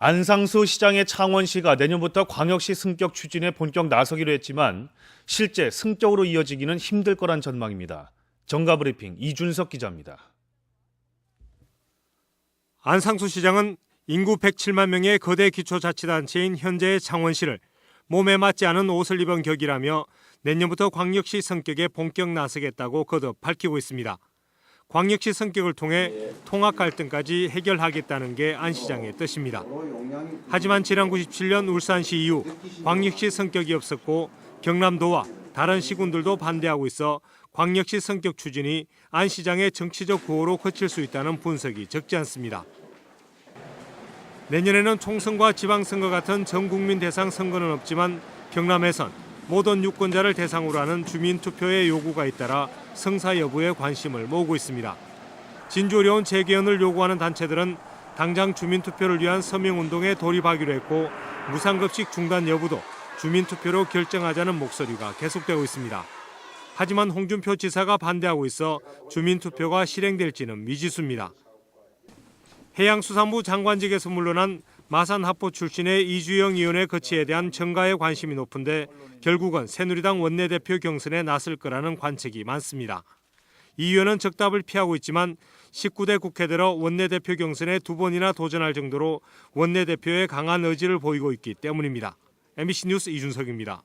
안상수 시장의 창원시가 내년부터 광역시 승격 추진에 본격 나서기로 했지만 실제 승격으로 이어지기는 힘들 거란 전망입니다. 정가브리핑 이준석 기자입니다. 안상수 시장은 인구 107만 명의 거대 기초자치단체인 현재의 창원시를 몸에 맞지 않은 옷을 입은 격이라며 내년부터 광역시 성격에 본격 나서겠다고 거듭 밝히고 있습니다. 광역시 성격을 통해 통합 갈등까지 해결하겠다는 게 안 시장의 뜻입니다. 하지만 지난 97년 울산시 이후 광역시 성격이 없었고 경남도와 다른 시군들도 반대하고 있어 광역시 성격 추진이 안 시장의 정치적 구호로 그칠 수 있다는 분석이 적지 않습니다. 내년에는 총선과 지방선거 같은 전 국민 대상 선거는 없지만 경남에선 모든 유권자를 대상으로 하는 주민 투표의 요구가 잇따라 성사 여부에 관심을 모으고 있습니다. 어려운 재개헌을 요구하는 단체들은 당장 주민 투표를 위한 서명 운동에 돌입하기로 했고 무상급식 중단 여부도 주민 투표로 결정하자는 목소리가 계속되고 있습니다. 하지만 홍준표 지사가 반대하고 있어 주민 투표가 실행될지는 미지수입니다. 해양수산부 장관직에서 물러난 마산하포 출신의 이주영 의원의 거취에 대한 정가에 관심이 높은데 결국은 새누리당 원내대표 경선에 나설 거라는 관측이 많습니다. 이 의원은 적답을 피하고 있지만 19대 국회 들어 원내대표 경선에 두 번이나 도전할 정도로 원내대표의 강한 의지를 보이고 있기 때문입니다. MBC 뉴스 이준석입니다.